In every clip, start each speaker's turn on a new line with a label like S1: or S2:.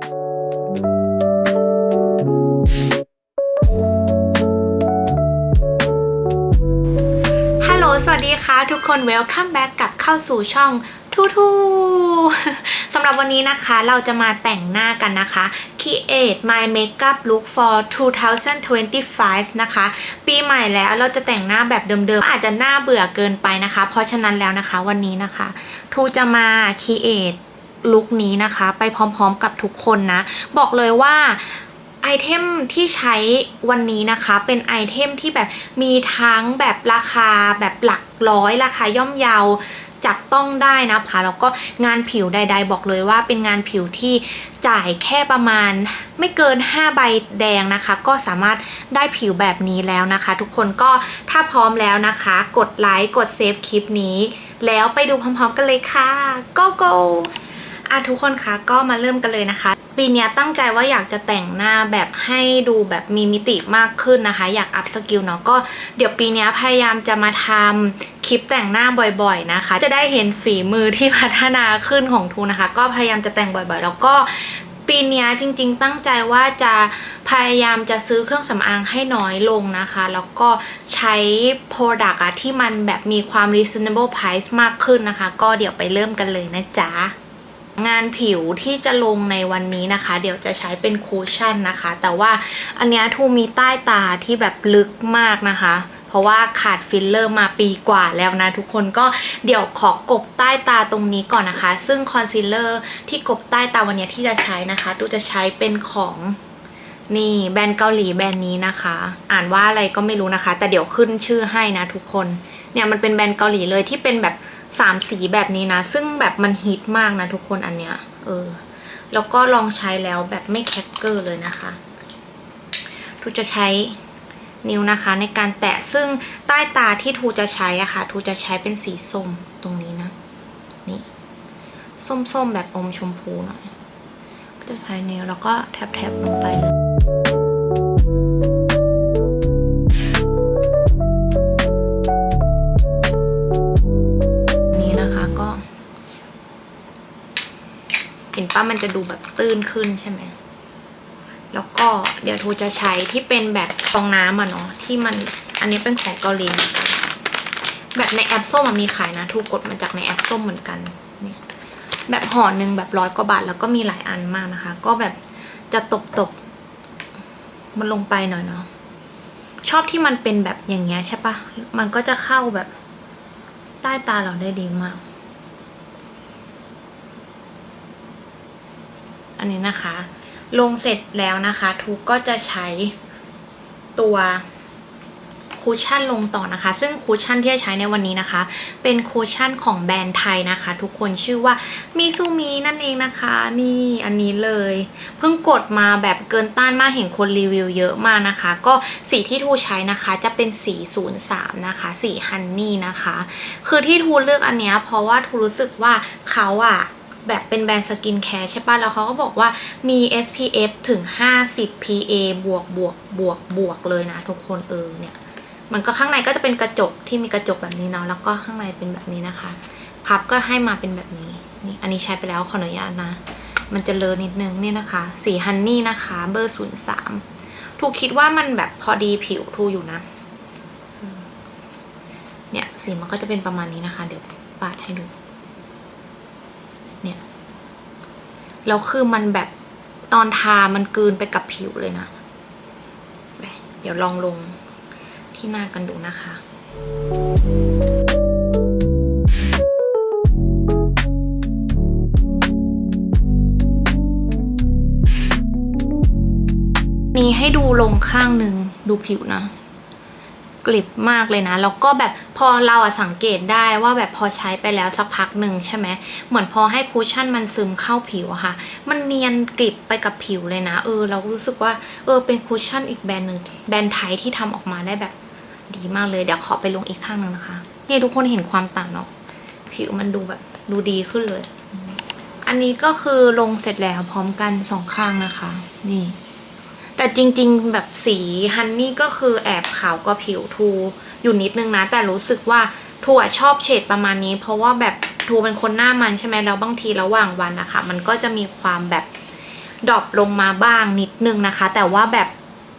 S1: ฮัลโหล สวัสดีค่ะทุกคน Welcome back กลับเข้าสู่ช่องทูทูสำหรับวันนี้นะคะเราจะมาแต่งหน้ากันนะคะ Create my makeup look for 2025 นะคะ ปีใหม่แล้วเราจะแต่งหน้าแบบเดิมๆ อาจจะหน้าเบื่อเกินไปนะคะ เพราะฉะนั้นแล้วนะคะวันนี้นะคะ ทูจะมา Create ลุคนี้นะคะ ไปพร้อมๆกับทุกคนนะ บอกเลยว่าไอเทมที่ใช้วันนี้นะคะเป็นไอเทมที่แบบมีทั้งแบบราคาแบบหลักร้อยราคาย่อมเยาจับต้องได้นะคะแล้วก็งานผิวใด ๆ บอกเลยว่าเป็นงานผิวที่จ่ายแค่ประมาณไม่เกิน 5 ใบแดงนะคะ ก็สามารถได้ผิวแบบนี้แล้วนะคะ ทุกคนก็ถ้าพร้อมแล้วนะคะ กดไลค์กดเซฟคลิปนี้ แล้วไปดูพร้อมๆกันเลยค่ะ go go อะทุกคนคะก็มาเริ่มกันเลยนะคะ ปีนี้ตั้งใจว่าอยากจะแต่งหน้าแบบให้ดูแบบมีมิติมากขึ้นนะคะ อยากอัพสกิลเนาะก็เดี๋ยวปีนี้พยายามจะมาทำคลิปแต่งหน้าบ่อยๆนะคะ จะได้เห็นฝีมือที่พัฒนาขึ้นของทูนะคะ ก็พยายามจะแต่งบ่อยๆ แล้วก็ปีนี้จริงๆ ตั้งใจว่าจะพยายามจะซื้อเครื่องสำอางให้น้อยลงนะคะ แล้วก็ใช้ Product อะที่มันแบบมีความ reasonable price มากขึ้นนะคะ ก็เดี๋ยวไปเริ่มกันเลยนะจ๊ะ งานผิวที่จะลงในวันนี้นะคะ เดี๋ยวจะใช้เป็นคูชั่นนะคะ แต่ว่าอันนี้ทูมีใต้ตาที่แบบลึกมากนะคะ เพราะว่าขาดฟิลเลอร์มาปีกว่าแล้วนะทุกคนก็เดี๋ยวขอกบใต้ตาตรงนี้ก่อนนะคะ ซึ่งคอนซีลเลอร์ที่กบใต้ตาวันนี้ที่จะใช้นะคะตูจะใช้เป็นของนี่แบรนด์เกาหลีแบรนด์นี้นะคะ อ่านว่าอะไรก็ไม่รู้นะคะ แต่เดี๋ยวขึ้นชื่อให้นะทุกคนเนี่ยมันเป็นแบรนด์เกาหลีเลยที่เป็นแบบ สามสีแบบนี้นะ ซึ่งแบบมันฮิตมากนะทุกคนอันเนี้ย เออ แล้วก็ลองใช้แล้วแบบไม่แคคเกอร์เลยนะคะทูจะใช้นิ้วนะคะ ในการแตะซึ่งใต้ตาที่ทูจะใช้อะค่ะทูจะใช้เป็นสีส้มตรงนี้นะ นี่ส้มๆแบบอมชมพูหน่อยก็จะใช้นิ้วแล้วก็แทบๆลงไปเลย ป้ามันจะดูแบบตื้นขึ้นใช่ไหม แล้วก็เดี๋ยวทูจะใช้ที่เป็นแบบฟองน้ำอะเนาะที่มันอันนี้เป็นของเกาหลีแบบในแอปส้มมันมีขายนะทูกดมาจากในแอปส้มเหมือนกันเนี่ยแบบห่อหนึ่งแบบร้อยกว่าบาทแล้วก็มีหลายอันมากนะคะ ก็แบบจะตบตบๆมันลงไปหน่อยเนาะชอบที่มันเป็นแบบอย่างเงี้ยใช่ปะมันก็จะเข้าแบบใต้ตาเราได้ดีมาก อันนี้นะคะ ลงเสร็จแล้วนะคะ ทุกก็จะใช้ตัวคูชั่นลงต่อนะคะ ซึ่งคูชั่นที่จะใช้ในวันนี้นะคะ เป็นคูชั่นของแบรนด์ไทยนะคะ ทุกคนชื่อว่ามิซูมินั่นเองนะคะ นี่อันนี้เลย เพิ่งกดมาแบบเกินต้านมากเห็นคนรีวิวเยอะมากนะคะ ก็สีที่ทูใช้นะคะจะเป็นสี 03 นะคะ สีฮันนี่นะคะ คือที่ทูเลือกอันเนี้ยเพราะว่าทูรู้สึกว่าเขาอะ แบบเป็นแบรนด์สกินแคร์ใช่ป่ะ แล้วเขาก็บอกว่ามี SPF ถึง 50 PA บวกบวกบวกบวกเลยนะทุกคนเออเนี่ย มันก็ข้างในก็จะเป็นกระจกที่มีกระจกแบบนี้เนาะแล้วก็ข้างในเป็นแบบนี้นะคะ พับก็ให้มาเป็นแบบนี้นี่อันนี้ใช้ไปแล้วขออนุญาตนะ มันจะเลอะนิดนึงเนี่ยนะคะ สีฮันนี่นะคะ เบอร์ศูนย์สามทูคิดว่ามันแบบพอดีผิวทูอยู่นะ เนี่ยสีมันก็จะเป็นประมาณนี้นะคะ เดี๋ยวปาดให้ดู เนี่ย แล้วคือมันแบบตอนทามันกืนไปกับผิวเลยนะ เดี๋ยวลองลงที่หน้ากันดูนะคะนี่ให้ดูลงข้างหนึ่งดูผิวนะ กลิบมากเลยนะ แล้วก็แบบพอเราอะสังเกตได้ว่าแบบพอใช้ไปแล้วสักพักหนึ่งใช่ไหมเหมือนพอให้คูชชั่นมันซึมเข้าผิวอะค่ะ มันเนียนกลิบไปกับผิวเลยนะ เออ เรารู้สึกว่าเออเป็นคูชั่นอีกแบรนด์หนึ่งแบรนด์ไทยที่ทำออกมาได้แบบดีมากเลย เดี๋ยวขอไปลงอีกข้างหนึ่งนะคะนี่ทุกคนเห็นความต่างเนาะผิวมันดูแบบดูดีขึ้นเลย อันนี้ก็คือลงเสร็จแล้วพร้อมกันสองข้างนะคะ นี่ แต่จริงๆแบบสีฮันนี่ก็คือแอบขาวกว่าผิวทูอยู่นิดนึงนะ แต่รู้สึกว่าทูอะชอบเฉดประมาณนี้ เพราะว่าแบบทูเป็นคนหน้ามันใช่ไหมแล้วบางทีระหว่างวันนะคะ มันก็จะมีความแบบดรอปลงมาบ้างนิดนึงนะคะ แต่ว่าแบบ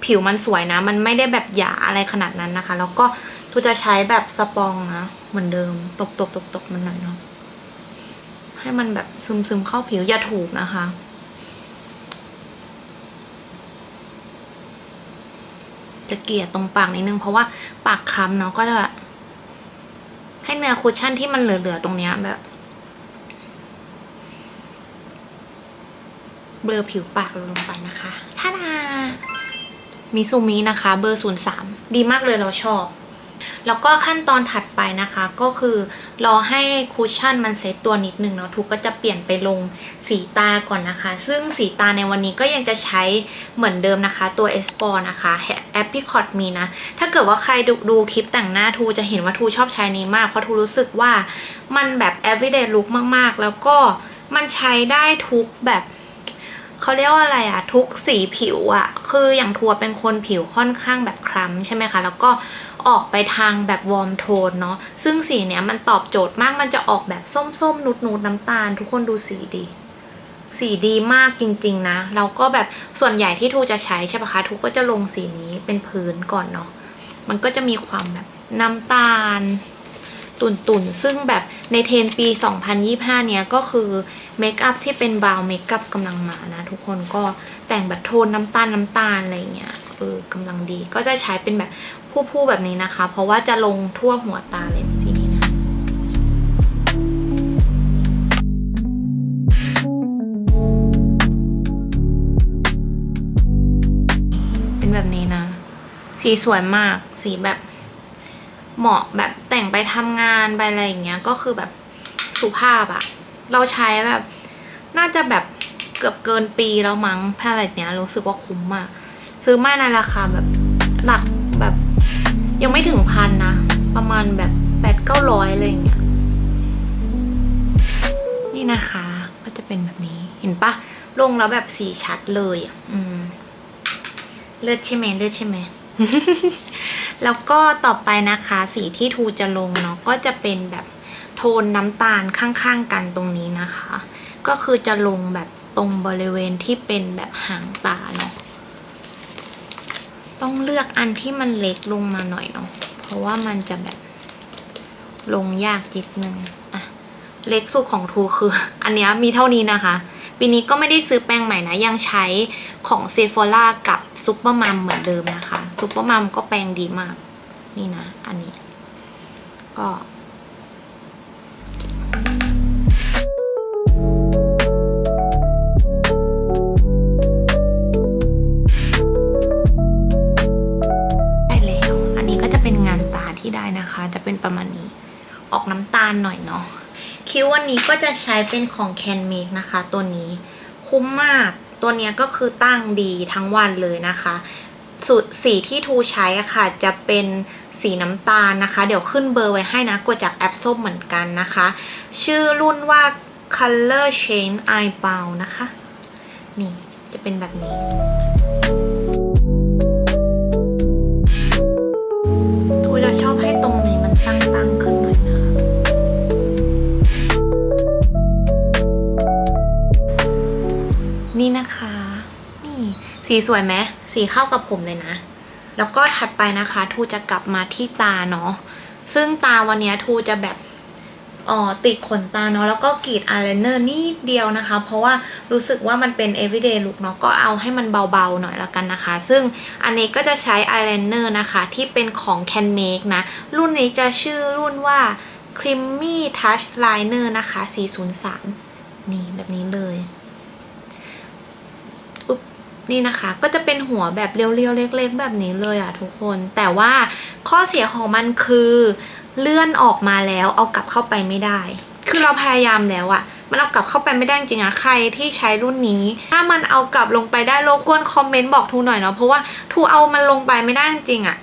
S1: ผิวมันสวยนะ มันไม่ได้แบบหยาอะไรขนาดนั้นนะคะ แล้วก็ทูจะใช้แบบสปองนะ เหมือนเดิมตบตบตบตบมันหน่อยเนาะให้มันแบบซึมซึมเข้าผิวอย่าถูกนะคะ จะเกลี่ยตรงปากนิดนึง เพราะว่าปากค้ำเนาะก็จะให้เนื้อคุชชั่นที่มันเหลือๆตรงเนี้ยแบบเบลอผิวปากเราลงไปนะคะท่านามิซูมินะคะ เบอร์ 03 ดีมากเลยเราชอบ แล้วก็ขั้นตอนถัดไปนะคะก็คือรอให้คุชชั่นมันเซตตัวนิดนึงเนาะทุกก็จะเปลี่ยนไปลงสีตาก่อนนะคะ ซึ่งสีตาในวันนี้ก็ยังจะใช้เหมือนเดิมนะคะ ตัว s p o r นะคะแอปพ i คอ t มีนะ ถ้าเกิดว่าใครดูดูคลิปแต่งหน้าทูจะเห็นว่าทูชอบใช้นี้มาก เพราะทูรู้สึกว่ามันแบบ everyday look มากๆ แล้วก็มันใช้ได้ทุกแบบเขาเรียกว่าอะไรอะทุกสีผิวอะคืออย่างทัวเป็นคนผิวค่อนข้างแบบคล้ำใช่ไหมคะ แล้วก็ ออกไปทางแบบวอร์มโทนเนาะซึ่งสีเนี้ยมันตอบโจทย์มากมันจะออกแบบส้มๆ นุดๆ น้ำตาล ทุกคนดูสีดี สีดีมากจริงๆนะแล้วก็แบบส่วนใหญ่ที่ทูจะใช้ใช่ปะคะทูก็จะลงสีนี้เป็นพื้นก่อนเนาะมันก็จะมีความแบบน้ำตาลตุ่นๆซึ่งแบบในเทรนปี 2025 เนี้ยก็คือเมคอัพที่เป็นบราวน์เมคอัพกำลังมานะ ทุกคนก็แต่งแบบโทนน้ำตาลน้ำตาลอะไรเงี้ยเออกำลังดีก็จะใช้เป็นแบบ ผู้ๆแบบนี้นะคะ เพราะว่าจะลงทั่วหัวตาเลยทีนี้นะ เป็นแบบนี้นะ สีสวยมาก สีแบบเหมาะแบบแต่งไปทำงานไปอะไรอย่างเงี้ย ก็คือแบบสุภาพอะเราใช้แบบ น่าจะแบบเกือบเกินปีแล้วมั้งแพลเลตเนี้ยรู้สึกว่าคุ้มมาก ซื้อมาในราคาแบบหลัก ยังไม่ถึงพันนะ ประมาณแบบแปดเก้าร้อยอะไรอย่างเงี้ย นี่นะคะ ก็จะเป็นแบบนี้ เห็นปะลงแล้วแบบสีชัดเลยอืม เลือดใช่ไหมเลือดใช่ไหม แล้วก็ต่อไปนะคะ สีที่ทูจะลงเนาะก็จะเป็นแบบโทนน้ำตาลข้างๆกันตรงนี้นะคะ ก็คือจะลงแบบตรงบริเวณที่เป็นแบบหางตาเนาะ ต้องเลือกอันที่มันเล็กลงมาหน่อยเนาะ เพราะว่ามันจะแบบลงยากจิดนึงอะเล็กสุดของทูคือ อันเนี้ยมีเท่านี้นะคะปีนี้ก็ไม่ได้ซื้อแป้งใหม่นะ ยังใช้ของเซฟอล่ากับซุปเปอร์มัมเหมือนเดิมนะคะซุปเปอร์มัมก็แป้งดีมาก นี่นะ อันนี้ ก็ ประมาณนี้ ออกน้ำตาลหน่อยเนาะคิ้ววันนี้ก็จะใช้เป็นของ Can Make นะคะ ตัวนี้คุ้มมากตัวเนี้ยก็คือตั้งดีทั้งวันเลยนะคะสูตรสีที่ทูใช้อะค่ะ จะเป็นสีน้ำตาลนะคะ เดี๋ยวขึ้นเบอร์ไว้ให้นะกดจากแอปส้มเหมือนกันนะคะ ชื่อรุ่นว่า Color Change Eyebrow นะคะ นี่จะเป็นแบบนี้ สีสวยไหมสีเข้ากับผมเลยนะ แล้วก็ถัดไปนะคะทูจะกลับมาที่ตาเนาะซึ่งตาวันนี้ทูจะแบบออติดขนตาเนาะแล้วก็กรีดอายไลเนอร์นิดเดียวนะคะ เพราะว่ารู้สึกว่ามันเป็น everyday look เนาะก็เอาให้มันเบาๆหน่อยละกันนะคะ ซึ่งอันนี้ก็จะใช้อายไลเนอร์นะคะ ที่เป็นของ Can Make นะ รุ่นนี้จะชื่อรุ่นว่า Creamy Touch Liner นะคะ 403 นี่แบบนี้เลย ปุ๊บ นี่นะคะ ก็จะเป็นหัวแบบเรียวๆเล็ก ๆ แบบนี้เลยอะทุกคน แต่ว่าข้อเสียของมันคือเลื่อนออกมาแล้วเอากลับเข้าไปไม่ได้ คือเราพยายามแล้วอะมันเอากลับเข้าไปไม่ได้จริงอะใครที่ใช้รุ่นนี้ ถ้ามันเอากลับลงไปได้รบกวนคอมเมนต์บอกทูหน่อยเนาะเพราะว่าทูเอามันลงไปไม่ได้จริงอะ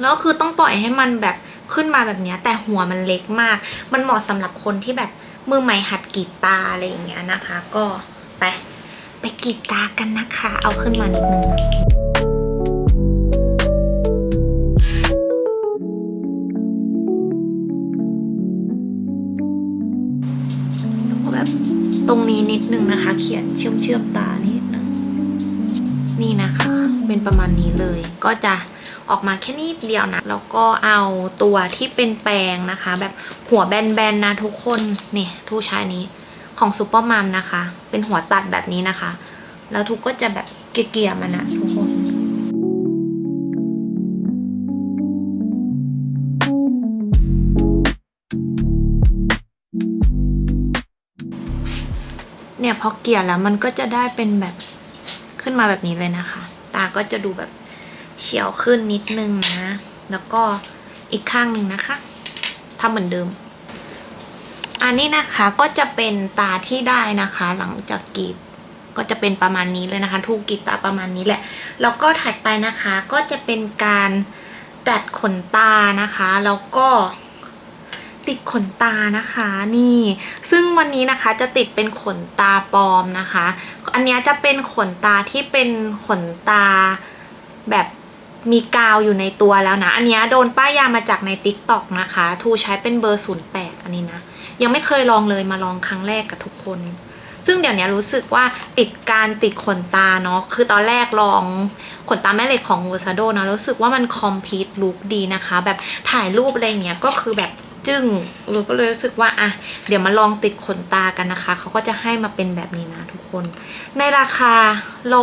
S1: แล้วคือต้องปล่อยให้มันแบบขึ้นมาแบบนี้แต่หัวมันเล็กมาก มันเหมาะสำหรับคนที่แบบมือใหม่หัดกีตาร์อะไรอย่างเงี้ยนะคะ ก็ไป กรีดตากันนะคะ เอาขึ้นมานิดนึงแล้วก็แบบตรงนี้นิดนึงนะคะ เขียนเชื่อมเชื่อมตานิดนี่นะคะ เป็นประมาณนี้เลย ก็จะออกมาแค่นิดเดียวนะ แล้วก็เอาตัวที่เป็นแปรงนะคะ แบบหัวแบนๆนะทุกคน นี่ทูใช้นี้ ของซูเปอร์มัมนะคะ เป็นหัวตัดแบบนี้นะคะ แล้วทุกก็จะแบบเกลี่ยมันนะทุกคนเนี่ยพอเกลี่ยแล้วมันก็จะได้เป็นแบบขึ้นมาแบบนี้เลยนะคะ ตาก็จะดูแบบเฉียวขึ้นนิดนึงนะ แล้วก็อีกข้างหนึ่งนะคะทำเหมือนเดิม อันนี้นะคะก็จะเป็นตาที่ได้นะคะ หลังจากกรีดก็จะเป็นประมาณนี้เลยนะคะ ทูกกรีดตาประมาณนี้แหละ แล้วก็ถัดไปนะคะก็จะเป็นการดัดขนตานะคะ แล้วก็ติดขนตานะคะนี่ ซึ่งวันนี้นะคะจะติดเป็นขนตาปลอมนะคะ อันนี้จะเป็นขนตาที่เป็นขนตาแบบมีกาวอยู่ในตัวแล้วนะ อันนี้โดนป้ายยามาจากใน t ิ k t o k นะคะ ทูใช้เป็นเบอร์ 08 อันนี้นะ ยังไม่เคยลองเลยมาลองครั้งแรกกับทุกคน ซึ่งเดี๋ยวนี้รู้สึกว่าติดการติดขนตาเนาะคือตอนแรกลองขนตาแม่เหล็กของ v e r s a d o นะรู้สึกว่ามันคอมพีทลุคดีนะคะ แบบถ่ายรูปอะไรเงี้ยก็คือแบบจึ้งเออก็เลยรู้สึกว่าอะเดี๋ยวมาลองติดขนตากันนะคะ เขาก็จะให้มาเป็นแบบนี้นะทุกคน ในราคา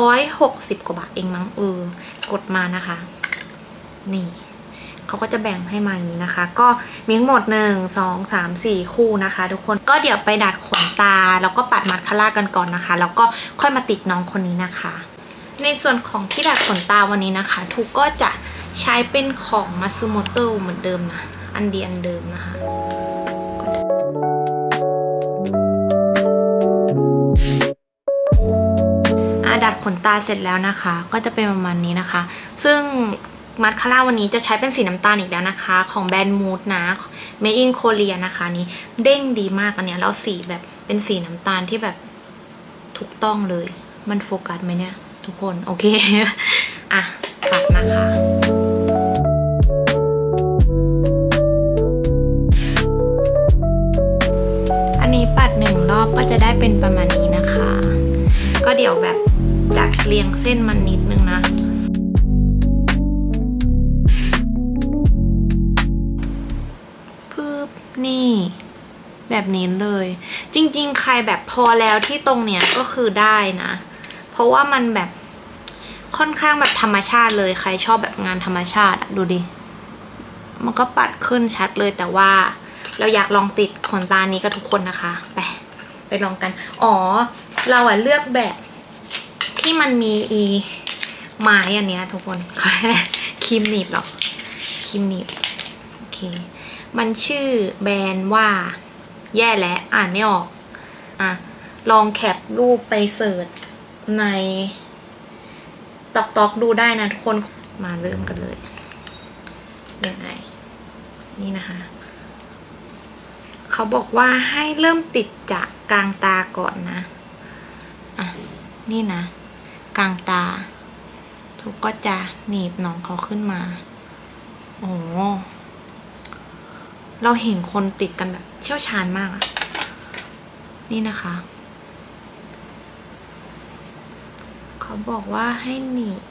S1: 160 กว่าบาทเองมั้งเออกดมานะคะ นี่ เขาก็จะแบ่งให้มาอย่างนี้นะคะ ก็มีทั้งหมด 1 2 3 4 คู่นะคะ ทุกคนก็เดี๋ยวไปดัดขนตา แล้วก็ปัดมัดคาร่ากันก่อนนะคะ แล้วก็ค่อยมาติดน้องคนนี้นะคะ ในส่วนของที่ดัดขนตาวันนี้นะคะทุกก็จะใช้เป็นของมาซูโมโตเหมือนเดิมนะ อันเดียนเดิมนะคะอาดัดขนตาเสร็จแล้วนะคะ ก็จะเป็นประมาณนี้นะคะ ซึ่ง มัสคาร่าวันนี้จะใช้เป็นสีน้ำตาลอีกแล้วนะคะ ของแบรนด์มูดนะ Made in Korea นะคะนี้เด้งดีมากอันเนี้ยแล้วสีแบบเป็นสีน้ำตาลที่แบบถูกต้องเลย มันโฟกัสไหมเนี่ย ทุกคนโอเค อะปัดนะคะอันนี้ปัดหนึ่งรอบก็จะได้เป็นประมาณนี้นะคะ ก็เดี๋ยวแบบจัดเรียงเส้นมันนิดนึงนะ แบบนี้เลย จริง ๆ ใครแบบพอแล้วที่ตรงเนี้ยก็คือได้นะ เพราะว่ามันแบบค่อนข้างแบบธรรมชาติเลยใครชอบแบบงานธรรมชาติดูดิ มันก็ปัดขึ้นชัดเลยแต่ว่าเราอยากลองติดขนตานี้กับทุกคนนะคะ ไปไปลองกัน อ๋อ เราอะเลือกแบบที่มันมีอีไม้อันเนี้ยทุกคนครีมหนีบหรอครีมหนีบโอเค มันชื่อแบรนด์ว่า แย่แล้วอ่านไม่ออกอะลองแคปรูปไปเสิร์ชในตอกตอกดูได้นะทุกคนมาเริ่มกันเลยยังไงนี่นะคะ เขาบอกว่าให้เริ่มติดจากกลางตาก่อนนะอะนี่นะ กลางตาทุกก็จะหนีบหนองเขาขึ้นมา โอ้เราเห็นคนติดกันแบบ เชี่ยวชาญมากอะนี่นะคะ เขาบอกว่าให้หนีบ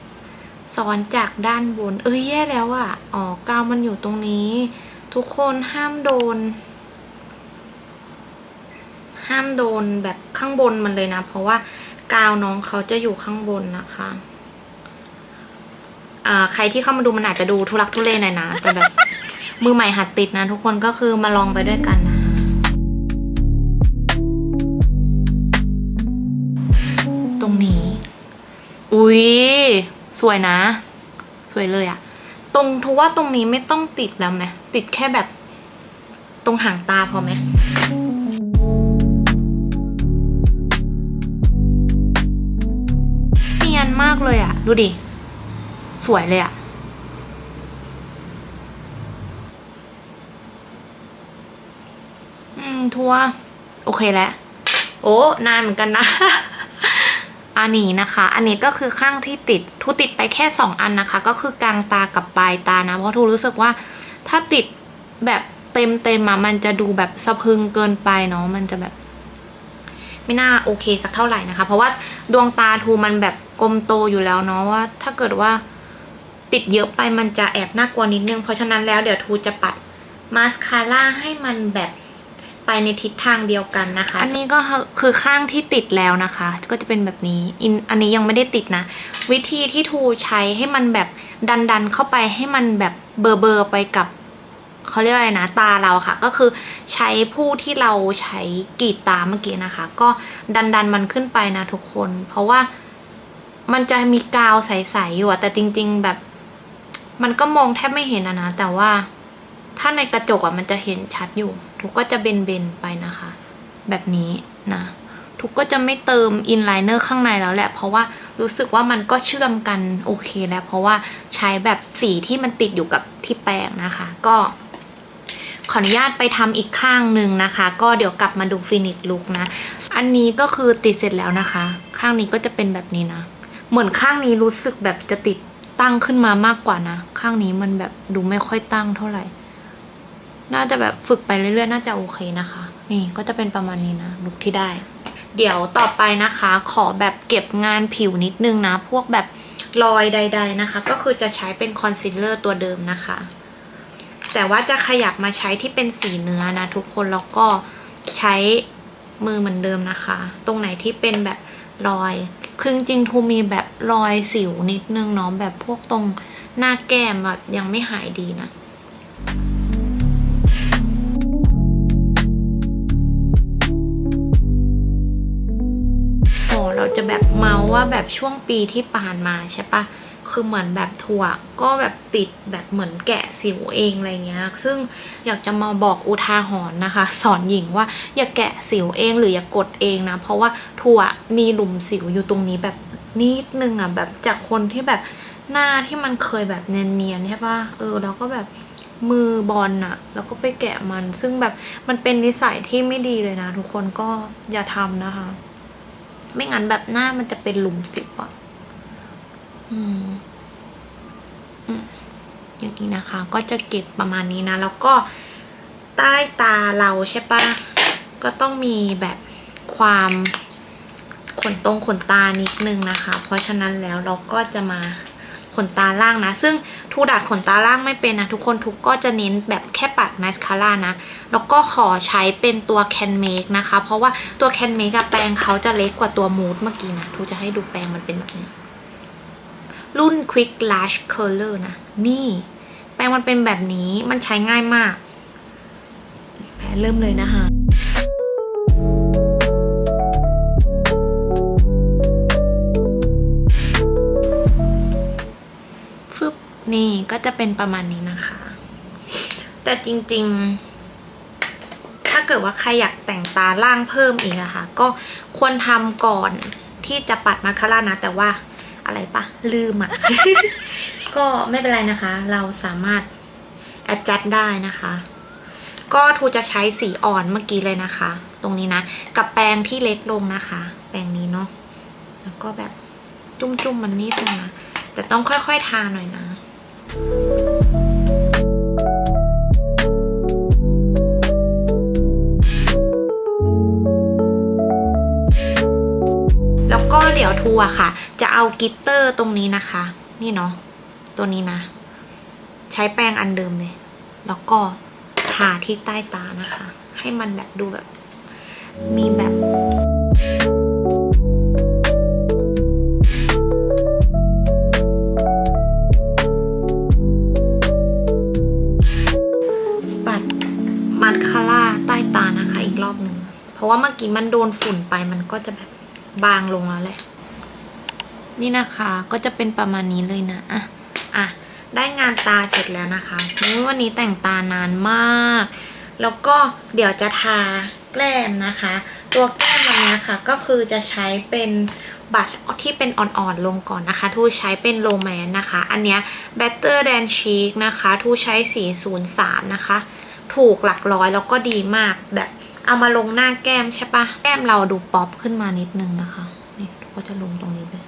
S1: ซ้อนจากด้านบน เอ้ยแย่แล้วอะอ๋อกาวมันอยู่ตรงนี้ ทุกคนห้ามโดน ห้ามโดนแบบข้างบนมันเลยนะ เพราะว่ากาวน้องเขาจะอยู่ข้างบนนะคะอ่าใครที่เข้ามาดูมันอาจจะดูทุลักทุเลหน่อยนะแต่แบบมือใหม่หัดติดนะทุกคนก็คือมาลองไปด้วยกันนะ อุ๊ย สวยนะ สวยเลยอะตรงทุว่าตรงนี้ไม่ต้องติดแล้วไหมติดแค่แบบ ตรงหางตาพอไหมเนียนมากเลยอะดูดิ สวยเลยอะอืม ทัว โอเคแล้ว โอ้ นานเหมือนกันนะ อันนี้นะคะ อันนี้ก็คือข้างที่ติดทูติดไปแค่สองอันนะคะ ก็คือกลางตากับปลายตานะ เพราะทูรู้สึกว่าถ้าติดแบบเต็มเต็มๆอะมันจะดูแบบสะพึงเกินไปเนาะ มันจะแบบ ไม่น่าโอเคสักเท่าไหร่นะคะ เพราะว่าดวงตาทูมันแบบกลมโตอยู่แล้วเนาะว่า ถ้าเกิดว่าติดเยอะไปมันจะแอบน่ากลัวนิดนึง เพราะฉะนั้นแล้วเดี๋ยวทูจะปัดมาสคาร่าให้มันแบบ ไปในทิศทางเดียวกันนะคะ อันนี้ก็คือข้างที่ติดแล้วนะคะ ก็จะเป็นแบบนี้อินอันนี้ยังไม่ได้ติดนะ วิธีที่ทูใช้ให้มันแบบดันดันเข้าไปให้มันแบบเบอร์เบอร์ไปกับเขาเรียกอะไรนะตาเราค่ะ ก็คือใช้ผู้ที่เราใช้กรีดตาเมื่อกี้นะคะ ก็ดันดันมันขึ้นไปนะทุกคน เพราะว่ามันจะมีกาวใสๆอยู่อะแต่จริง ๆ แบบ มันก็มองแทบไม่เห็นอะนะแต่ว่าถ้าในกระจกอะมันจะเห็นชัดอยู่ ทุกก็จะเบนๆไปนะคะ แบบนี้นะ ทุกก็จะไม่เติมอินไลเนอร์ข้างในแล้วแหละ เพราะว่ารู้สึกว่ามันก็เชื่อมกันโอเคแล้ว เพราะว่าใช้แบบสีที่มันติดอยู่กับที่แปรงนะคะ ก็ขออนุญาตไปทำอีกข้างหนึ่งนะคะ ก็เดี๋ยวกลับมาดูฟินิชลุกนะ อันนี้ก็คือติดเสร็จแล้วนะคะ ข้างนี้ก็จะเป็นแบบนี้นะ เหมือนข้างนี้รู้สึกแบบจะติดตั้งขึ้นมามากกว่านะ ข้างนี้มันแบบดูไม่ค่อยตั้งเท่าไหร่ น่าจะแบบฝึกไปเรื่อยๆ น่าจะโอเคนะคะ นี่ก็จะเป็นประมาณนี้นะลุกที่ได้ เดี๋ยวต่อไปนะคะ ขอแบบเก็บงานผิวนิดนึงนะ พวกแบบรอยใด ๆนะคะ ก็คือจะใช้เป็นคอนซีลเลอร์ตัวเดิมนะคะ แต่ว่าจะขยับมาใช้ที่เป็นสีเนื้อนะ ทุกคนแล้วก็ใช้มือเหมือนเดิมนะคะ ตรงไหนที่เป็นแบบรอยคือจริงๆทูมีแบบรอยสิวนิดนึงเนาะแบบพวกตรงหน้าแก้มแบบยังไม่หายดีนะ เราจะแบบเมาว่าแบบช่วงปีที่ผ่านมาใช่ปะคือเหมือนแบบทัวก็แบบติดแบบเหมือนแกะสิวเองอะไรเงี้ย ซึ่งอยากจะมาบอกอุทาหรณ์นะคะ สอนหญิงว่าอย่าแกะสิวเองหรืออย่ากดเองนะ เพราะว่าทัวมีหลุมสิวอยู่ตรงนี้แบบนิดนึงอะแบบจากคนที่แบบหน้าที่มันเคยแบบเนียนๆใช่ปะเออแล้วก็แบบมือบอลอะแล้วก็ไปแกะมัน ซึ่งแบบมันเป็นนิสัยที่ไม่ดีเลยนะ ทุกคนก็อย่าทำนะคะ ไม่งั้นแบบหน้ามันจะเป็นหลุมสิวอะอืมอืมอย่างนี้นะคะ ก็จะเก็บประมาณนี้นะ แล้วก็ใต้ตาเราใช่ปะก็ต้องมีแบบความขนตรงขนตานิดนึงนะคะ เพราะฉะนั้นแล้วเราก็จะมา ขนตาล่างนะ ซึ่งทูดัดขนตาล่างไม่เป็นนะทุกคนทุกก็จะเน้นแบบแค่ปัดมาสคาร่านะ แล้วก็ขอใช้เป็นตัว Can Make นะคะ เพราะว่าตัว Can Make อะแปรงเขาจะเล็กกว่าตัว Mood เมื่อกี้นะทูจะให้ดูแปรงมันเป็นแบบนี้ รุ่น Quick Lash Curler นะ นี่ แปรงมันเป็นแบบนี้มันใช้ง่ายมากแปรเริ่มเลยนะคะ นี่ก็จะเป็นประมาณนี้นะคะ แต่จริงๆ ถ้าเกิดว่าใครอยากแต่งตาล่างเพิ่มอีกอะค่ะก็ควรทำก่อนที่จะปัดมาคาร่านะ แต่ว่าอะไรปะลืมอะก็ไม่เป็นไรนะคะ เราสามารถ adjust ได้นะคะ ก็ทูจะใช้สีอ่อนเมื่อกี้เลยนะคะ ตรงนี้นะ กับแปรงที่เล็กลงนะคะ แปรงนี้เนาะแล้วก็แบบจุ้มๆมันนิดนึงนะแต่ต้องค่อยๆทาหน่อยนะ แล้วก็เดี๋ยวทัวร์ค่ะ จะเอากิตเตอร์ตรงนี้นะคะ นี่เนาะตัวนี้นะ ใช้แป้งอันเดิมเลย แล้วก็ทาที่ใต้ตานะคะ ให้มันแบบดูแบบ มีแบบ ว่าเมื่อกี้มันโดนฝุ่นไปมันก็จะแบบบางลงแล้วแหละ นี่นะคะก็จะเป็นประมาณนี้เลยนะอะอะได้งานตาเสร็จแล้วนะคะอุ๊ยวันนี้แต่งตานานมาก แล้วก็เดี๋ยวจะทาแก้มนะคะ ตัวแก้มวันนี้ค่ะ ก็คือจะใช้เป็นบัตที่เป็นอ่อนๆลงก่อนนะคะ ทูใช้เป็นโรแมนนะคะ อันเนี้ย Better Than Chic นะคะ ทูใช้403 นะคะ ถูกหลักร้อยแล้วก็ดีมากแบบ เอามาลงหน้าแก้มใช่ปะแก้มเราดูป๊อปขึ้นมานิดนึงนะคะ นี่ก็จะลงตรงนี้เลย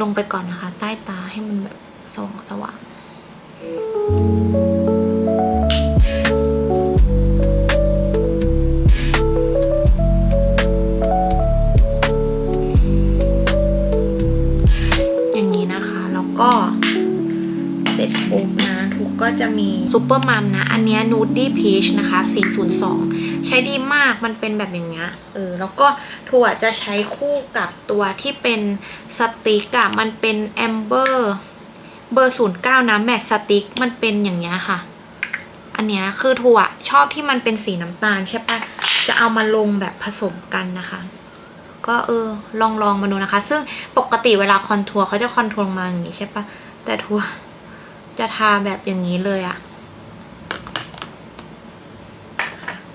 S1: ลงไปก่อนนะคะ ใต้ตาให้มันแบบสว่างสว่างอย่างนี้นะคะ แล้วก็เสร็จปุ๊บ ก็จะมีซูเปอร์มัมนะ อันนี้นูดดี้พีชนะคะ 402 ใช้ดีมากมันเป็นแบบอย่างเงี้ยเออแล้วก็ถั่วจะใช้คู่กับตัวที่เป็นสติ๊กอะมันเป็นแอมเบอร์เบอร์ 09 นะแมตต์สติ๊กมันเป็นอย่างเงี้ยค่ะ อันเนี้ยคือถั่วชอบที่มันเป็นสีน้ำตาลใช่ปะจะเอามาลงแบบผสมกันนะคะก็เออลองลองมาดูนะคะ ซึ่งปกติเวลาคอนทัวร์เขาจะคอนทัวร์มาอย่างนี้ใช่ปะแต่ทัวร์ จะทาแบบอย่างนี้เลยอะ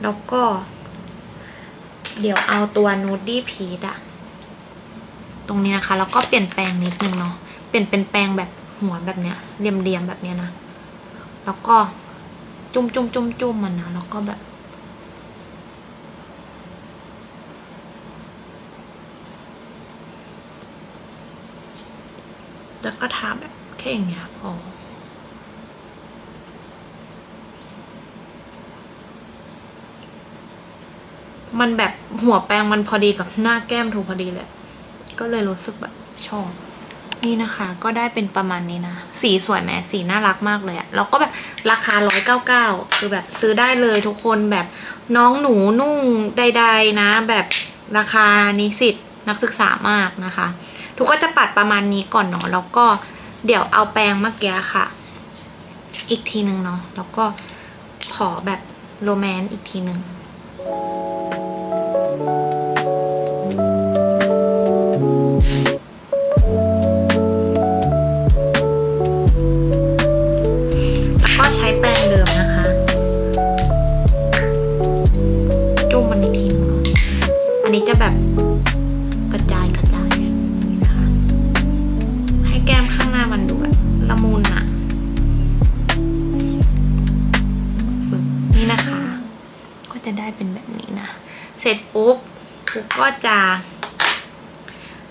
S1: แล้วก็ เดี๋ยวเอาตัวนูดดี้พีชอะตรงนี้นะคะ แล้วก็เปลี่ยนแปลงนิดนึงเนาะเปลี่ยนเป็นแปลงแบบหัวแบบเนี้ยเรียมๆแบบเนี้ยนะ แล้วก็จุ่มจุ่มจุ่มจุ่มมันนะแล้วก็แบบ แล้วก็ทาแบบแค่อย่างเงี้ยพอ มันแบบหัวแปรงมันพอดีกับหน้าแก้มถูกพอดีเลย ก็เลยรู้สึกแบบชอบ นี่นะคะ ก็ได้เป็นประมาณนี้นะ สีสวยไหมสีน่ารักมากเลยอะแล้วก็แบบราคาร้อยเก้าเก้าคือแบบซื้อได้เลยทุกคนแบบน้องหนูนุ่งใดๆนะ แบบราคานิสิตนักศึกษามากนะคะ ทุกก็จะปัดประมาณนี้ก่อนเนาะแล้วก็เดี๋ยวเอาแปรงเมื่อกี้ค่ะ อีกทีหนึ่งเนาะแล้วก็ขอแบบโรแมนต์อีกทีหนึ่ง ร็จปุ๊บปุ๊บก็จะ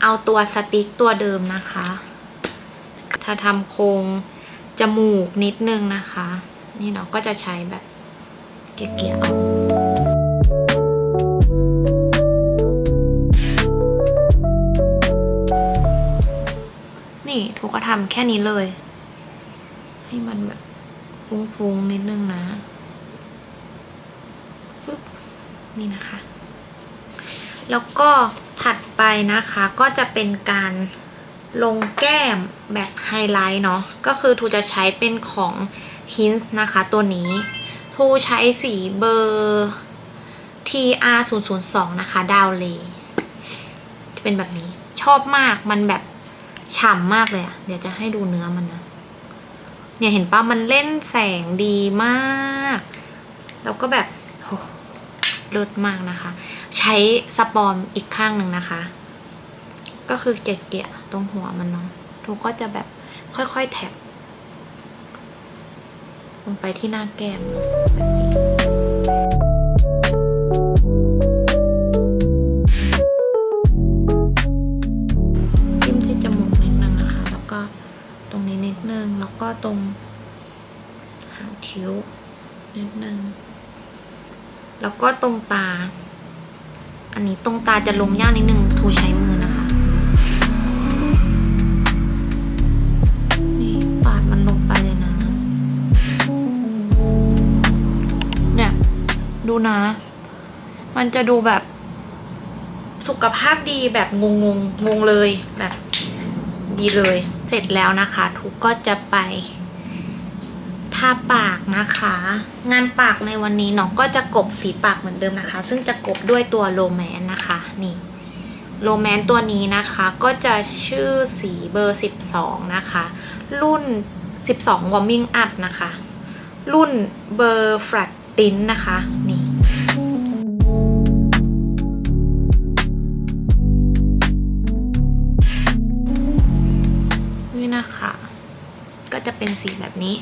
S1: เอาตัวสติ๊กตัวเดิมนะคะถ้าทำโครงจมูกนิดนึงนะคะ นี่เราก็จะใช้แบบเกี่ยๆนี่ถูกก็ทำแค่นี้เลย ให้มันแบบฟุ้งๆนิดนึงนะปึ๊บนี่นะคะ แล้วก็ถัดไปนะคะก็จะเป็นการลงแก้มแบบไฮไลท์เนาะก็คือทูจะใช้เป็นของ h i n s นะคะตัวนี้ทูใช้สีเบอร์ TR 0 0 2นะคะ ดาวเลจะเป็นแบบนี้ชอบมากมันแบบฉ่ำมากเลยอะเดี๋ยวจะให้ดูเนื้อมันนะ เนี่ยเห็นปะมันเล่นแสงดีมาก แล้วก็แบบโหเลิศมากนะคะ ใช้สปอมอีกข้างหนึ่งนะคะ ก็คือเกลี่ยๆตรงหัวมันเนาะทุกก็จะแบบค่อยๆแท็บลงไปที่หน้าแก้มแบบนี้จิ้มที่จมูกนิดนึงนะคะ แล้วก็ตรงนี้นิดนึง แล้วก็ตรงหางคิ้วนิดนึง แล้วก็ตรงตา อันนี้ตรงตาจะลงยากนิดนึงทูใช้มือนะคะ นี่ปาดมันลงไปเลยนะ เนี่ย ดูนะ มันจะดูแบบ สุขภาพดีแบบงงงงงเลยแบบดีเลย เสร็จแล้วนะคะ ทุกก็จะไป ทาปากนะคะ งานปากในวันนี้น้องก็จะกบสีปากเหมือนเดิมนะคะ ซึ่งจะกบด้วยตัวโรแมนนะคะ นี่โรแมนตัวนี้นะคะก็จะชื่อสีเบอร์ 12 นะคะ รุ่น 12 warming up นะคะ รุ่นเบอร์ flat tint นะคะนี่นี่นะคะ ก็จะเป็นสีแบบนี้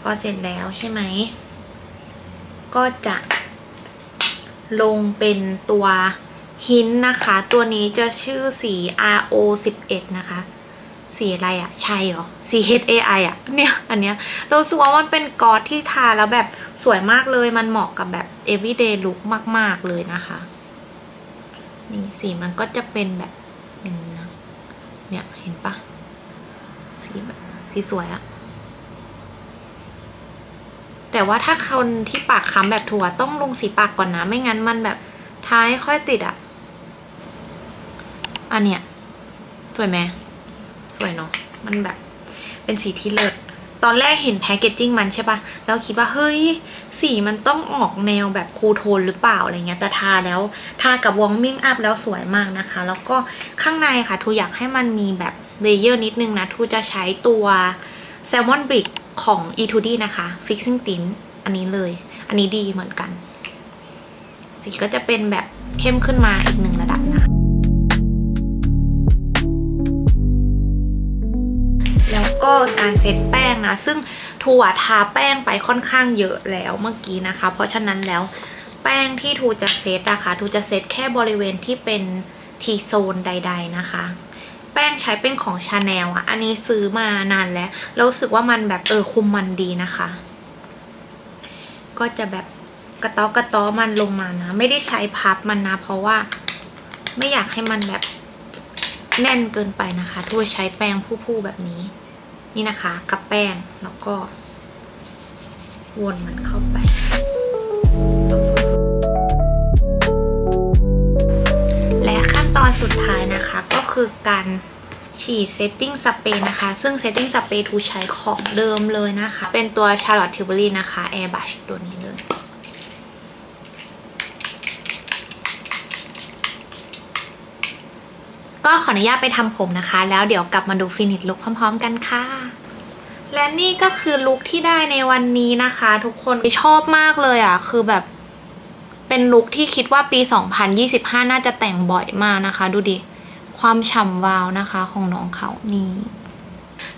S1: พอเสร็จแล้วใช่ไหม ก็จะลงเป็นตัวหินนะคะ ตัวนี้จะชื่อสี RO 11นะคะ สีอะไรอะชัยเหรอ C H A I อะเนี่ย อันเนี้ยเราสึกว่ามันเป็นกอดที่ทาแล้วแบบสวยมากเลย มันเหมาะกับแบบ everyday look มาก ๆ เลยนะคะ นี่สีมันก็จะเป็นแบบอย่างนี้นะ เนี่ย เห็นปะสีแบบสีสวยอะ แต่ว่าถ้าคนที่ปากค้ำแบบถั่วต้องลงสีปากก่อนนะ ไม่งั้นมันแบบท้ายค่อยติดอะอันเนี้ยสวยไหมสวยเนาะมันแบบ เป็นสีที่เลิศตอนแรกเห็นแพคเกจจิ้งมันใช่ปะแล้วคิดว่าเฮ้ย สีมันต้องออกแนวแบบคูโทนหรือเปล่าอะไรเงี้ยแต่ทาแล้วทากับวอร์มมิ่งอัพแล้วสวยมากนะคะ แล้วก็ข้างในค่ะทูอยากให้มันมีแบบเลเยอร์นิดนึงนะทูจะใช้ตัว แซลมอนบริกของ E2D นะคะ Fixing Tint อันนี้เลย อันนี้ดีเหมือนกัน สีก็จะเป็นแบบเข้มขึ้นมาอีกหนึ่งระดับนะแล้วก็การเซตแป้งนะ ซึ่งทูอะทาแป้งไปค่อนข้างเยอะแล้วเมื่อกี้นะคะ เพราะฉะนั้นแล้วแป้งที่ทูจะเซตอะคะ่ะทูจะเซตแค่บริเวณที่เป็นทีโซนใด ๆ นะคะ ป้งใช้เป็นของชาแนลอะอันนี้ซื้อมานานแล้วแล้วรู้สึกว่ามันแบบเออคุมมันดีนะคะ ก็จะแบบกระต้อกระต้อมันลงมานะ ไม่ได้ใช้พับมันนะ เพราะว่าไม่อยากให้มันแบบแน่นเกินไปนะคะทูใช้แป้งผู้ๆแบบนี้ นี่นะคะ กับแป้งแล้วก็ วนมันเข้าไป และขั้นตอนสุดท้ายนะคะก็ คือการฉีดเซตติ้งสเปรย์นะคะ ซึ่งเซตติ้งสเปรย์ทูใช้ของเดิมเลยนะคะ เป็นตัว Charlotte Tilbury นะคะ Airbrush ตัวนี้เลยก็ขออนุญาตไปทำผมนะคะ แล้วเดี๋ยวกลับมาดูฟินิชลุคพร้อมๆกันค่ะ และนี่ก็คือลุคที่ได้ในวันนี้นะคะ ทุกคนชอบมากเลยอะ คือแบบเป็นลุคที่คิดว่าปี 2025 น่าจะแต่งบ่อยมากนะคะ ดูดิ ความฉ่ำวาวนะคะของน้องเขานี่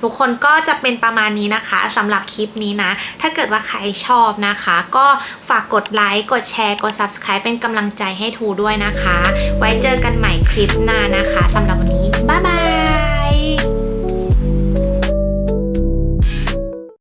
S1: ทุกคนก็จะเป็นประมาณนี้นะคะสำหรับคลิปนี้นะ ถ้าเกิดว่าใครชอบนะคะ ก็ฝากกดไลค์กดแชร์กด subscribe เป็นกำลังใจให้ทูด้วยนะคะ ไว้เจอกันใหม่คลิปหน้านะคะสำหรับวันนี้ บ๊ายบาย